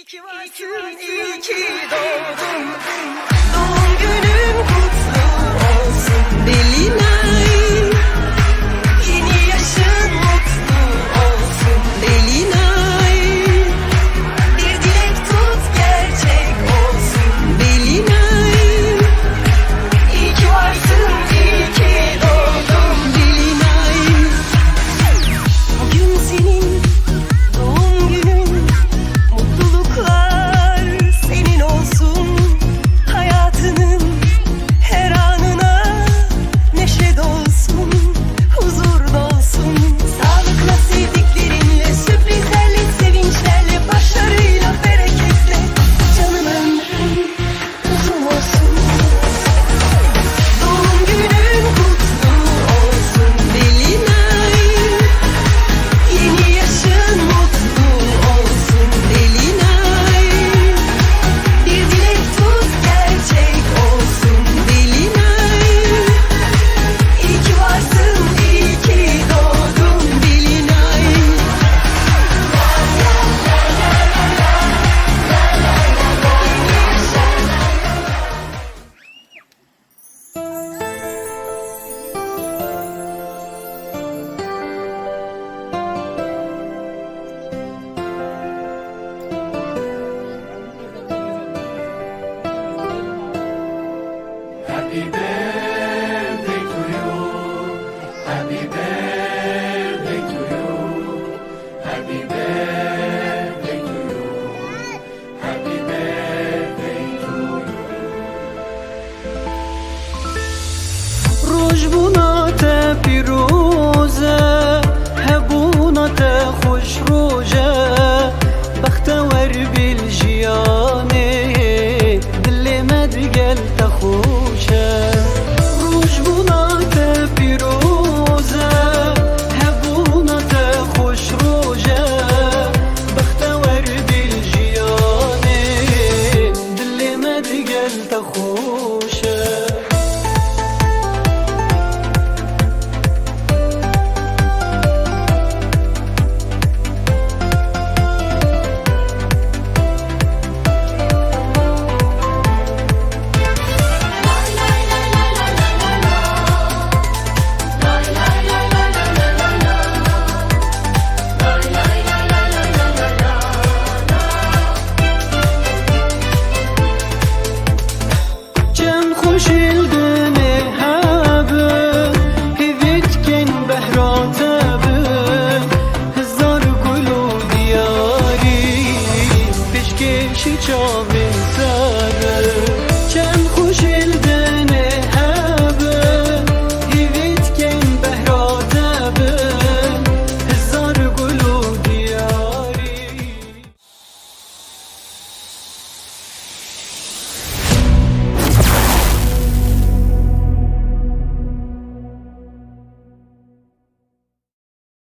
İyi ki varsın, iyi ki doğdun. Doğum günün پیش کشی چامین سره چند